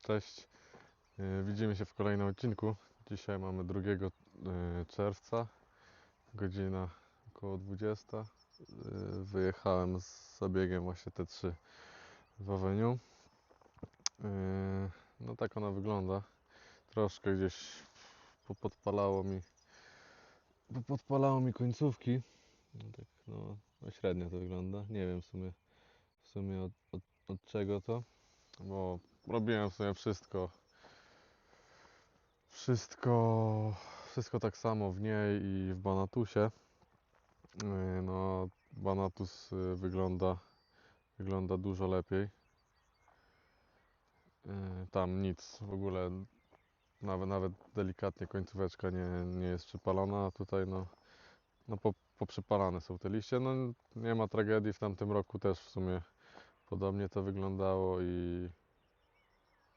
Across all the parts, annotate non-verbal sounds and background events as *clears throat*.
Cześć. E, Widzimy się w kolejnym odcinku. Dzisiaj mamy 2 e, czerwca, godzina około 20. E, Wyjechałem z zabiegiem właśnie T3 w Aweniu. No tak ona wygląda. Troszkę gdzieś podpalało mi podpalało mi końcówki. No tak, no, no średnio to wygląda. Nie wiem w sumie w sumie od, od, od czego to, bo robiłem w sumie wszystko wszystko wszystko tak samo w niej i w Banatusie. Yy, No, Banatus yy, wygląda wygląda dużo lepiej. Yy, Tam nic w ogóle nawet, nawet delikatnie końcóweczka nie, nie jest przypalona, a tutaj no, no po, poprzypalane są te liście. No nie ma tragedii, w tamtym roku też w sumie podobnie to wyglądało i,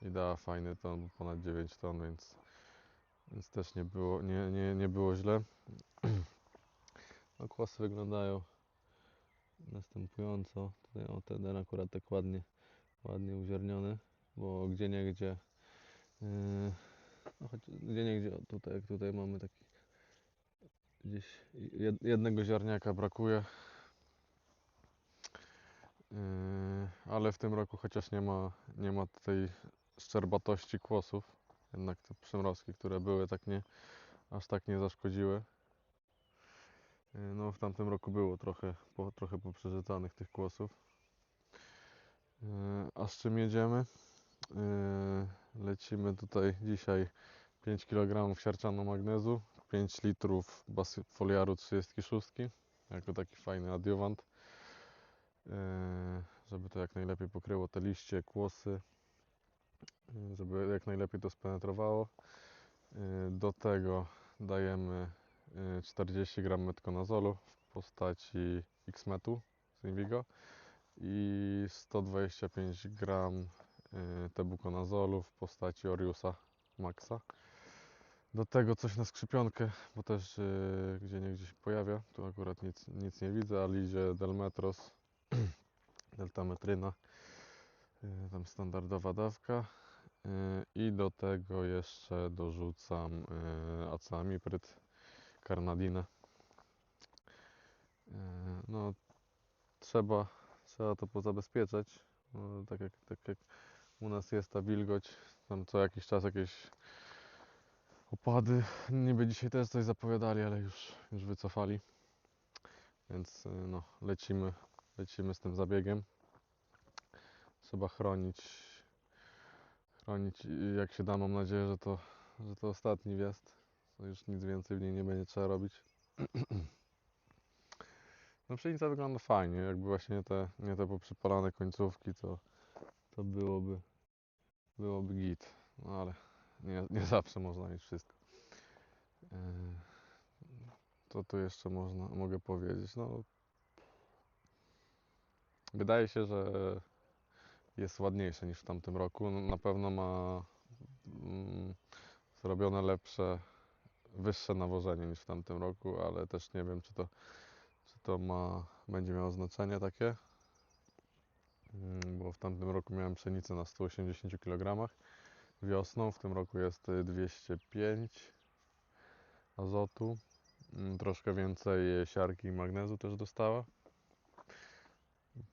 i dała fajny ton, ponad 9 ton, więc, więc też nie było, nie, nie, nie było źle. *clears throat* No kłosy wyglądają następująco. Tutaj o ten akurat tak ładnie, ładnie uziarniony, bo gdzie nie gdzie no choć gdzie nie gdzie tutaj, tutaj mamy taki gdzieś jed, jednego ziarniaka brakuje. Yy, ale w tym roku chociaż nie ma, nie ma tej szczerbatości kłosów. Jednak te przymrozki, które były, tak nie, aż tak nie zaszkodziły. Yy, No w tamtym roku było trochę, po, trochę poprzeżytanych tych kłosów. Yy, A z czym jedziemy? Yy, Lecimy tutaj dzisiaj 5 kg siarczanu magnezu, 5 litrów foliaru 36, jako taki fajny adiowant, żeby to jak najlepiej pokryło te liście, kłosy, żeby jak najlepiej to spenetrowało. Yy, Do tego dajemy yy, 40 g metkonazolu w postaci X-metu z Invigo i 125 g yy, tebukonazolu w postaci Oriusa Maxa. Do tego coś na skrzypionkę, bo też yy, gdzie niegdzie się pojawia. Tu akurat nic, nic nie widzę, ale idzie Delmetros, *clears throat* Deltametryna, tam standardowa dawka. Yy, I do tego jeszcze dorzucam yy, acamipryt, karnadinę. No, trzeba, trzeba to pozabezpieczać. No, tak, jak, tak jak u nas jest ta wilgoć, tam co jakiś czas jakieś opady. Niby dzisiaj też coś zapowiadali, ale już, już wycofali. Więc y, no, lecimy, lecimy z tym zabiegiem. Trzeba chronić, chronić jak się da. Mam nadzieję, że to, że to ostatni wjazd. To już nic więcej w niej nie będzie trzeba robić. *clears throat* No pszenica wygląda fajnie. Jakby właśnie nie te, nie te poprzypalane końcówki, to, to byłoby, byłoby git. No ale nie, nie *laughs* zawsze można mieć wszystko. Yy, Co tu jeszcze można, mogę powiedzieć? No, wydaje się, że jest ładniejsze niż w tamtym roku. No, Na pewno ma mm, zrobione lepsze, wyższe nawożenie niż w tamtym roku, ale też nie wiem, czy to, czy to ma, będzie miało znaczenie takie. Mm, Bo w tamtym roku miałem pszenicę na 180 kg wiosną, w tym roku jest y, 205 azotu. Mm, Troszkę więcej siarki i magnezu też dostała.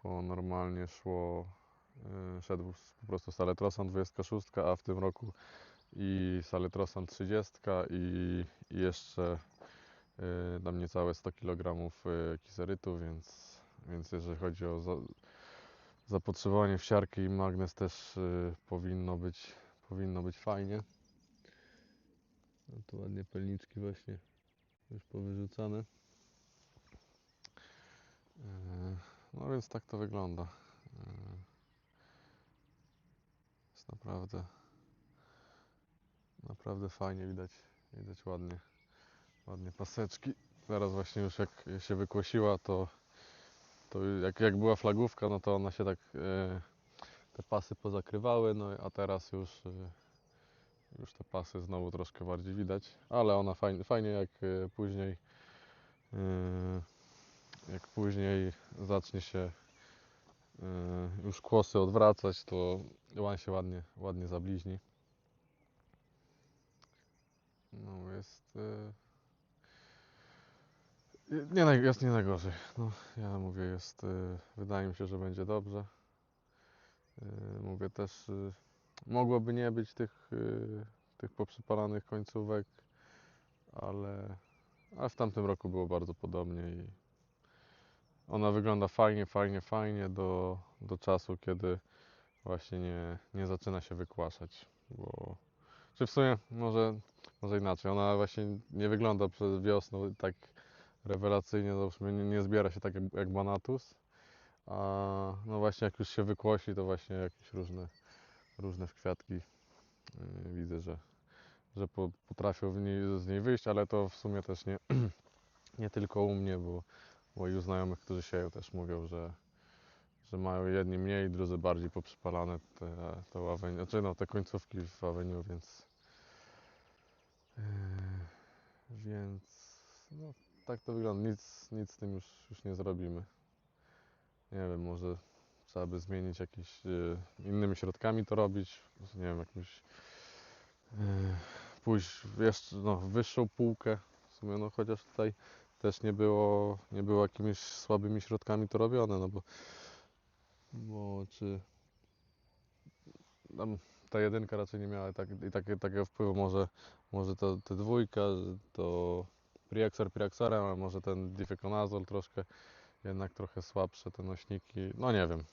Bo normalnie szło, y, szedł s- po prostu saletrosan 26, a w tym roku i saletrosan 30 i, jeszcze y, tam niecałe 100 kg kiserytu, więc, więc jeżeli chodzi o za, zapotrzebowanie w siarkę i magnez też y, powinno być, powinno być fajnie. No tu ładnie pelniczki właśnie już powyrzucane. No więc tak to wygląda. Naprawdę, naprawdę fajnie widać, widać ładnie, ładnie paseczki. Teraz właśnie już jak się wykłosiła, to, to jak, jak była flagówka, no to one się tak, yy, te pasy pozakrywały, no a teraz już, yy, już te pasy znowu troszkę bardziej widać, ale ona fajnie, fajnie jak yy, później jak później zacznie się już kłosy odwracać, to łan się ładnie, ładnie zabliźni. No jest... y, Nie, jest nie najgorzej. No, ja mówię, jest... y, Wydaje mi się, że będzie dobrze. Mówię też, mogłoby nie być tych, tych poprzypalanych końcówek, ale, ale w tamtym roku było bardzo podobnie i ona wygląda fajnie, fajnie, fajnie do, do czasu, kiedy właśnie nie, nie zaczyna się wykłaszać, bo czy w sumie może, może inaczej, ona właśnie nie wygląda przed wiosną tak rewelacyjnie, nie, nie zbiera się tak jak, jak Banatus, a no właśnie jak już się wykłosi, to właśnie jakieś różne, różne kwiatki yy, widzę, że, że po, potrafią niej, z niej wyjść, ale to w sumie też nie, *clears throat* nie tylko u mnie, bo moi znajomych, którzy sieją też mówią, że, że mają jedni mniej, drudzy bardziej poprzypalane te, te ławenie, znaczy no te końcówki w aweniu, więc yy, więc no tak to wygląda, nic, nic z tym już, już nie zrobimy. Nie wiem, może trzeba by zmienić jakieś yy, innymi środkami to robić, nie wiem, jakimś yy, pójść w jeszcze no, wyższą półkę, w sumie no chociaż tutaj też nie było, nie było jakimiś słabymi środkami to robione, no bo, bo czy tam ta jedynka raczej nie miała tak, i takie, takiego wpływu, może, może to, to dwójka, to Priaxor Priaxorem, a może ten difeconazol troszkę, jednak trochę słabsze te nośniki, no nie wiem,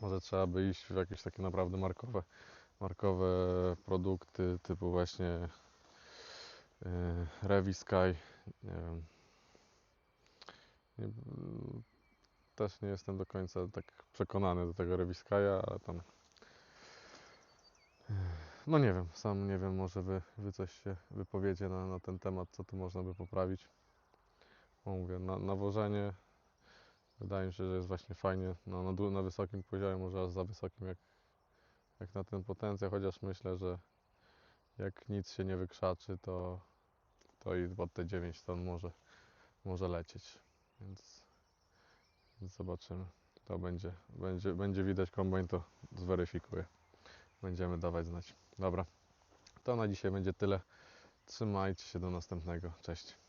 może trzeba by iść w jakieś takie naprawdę markowe, markowe produkty typu właśnie yy, Revisky, nie wiem, nie, też nie jestem do końca tak przekonany do tego Reviskaja, ale tam. No nie wiem, sam nie wiem, może wy, wy coś się wypowiecie na, na ten temat, co tu można by poprawić. Bo mówię, na, nawożenie wydaje mi się, że jest właśnie fajnie no, na, na wysokim poziomie, może aż za wysokim jak, jak na ten potencjał, chociaż myślę, że jak nic się nie wykrzaczy, to, to i pod te 9 ton może, może lecieć. Więc, zobaczymy. To będzie, będzie, będzie widać kombajn, to zweryfikuje. Będziemy dawać znać. Dobra, to na dzisiaj będzie tyle. Trzymajcie się do następnego. Cześć.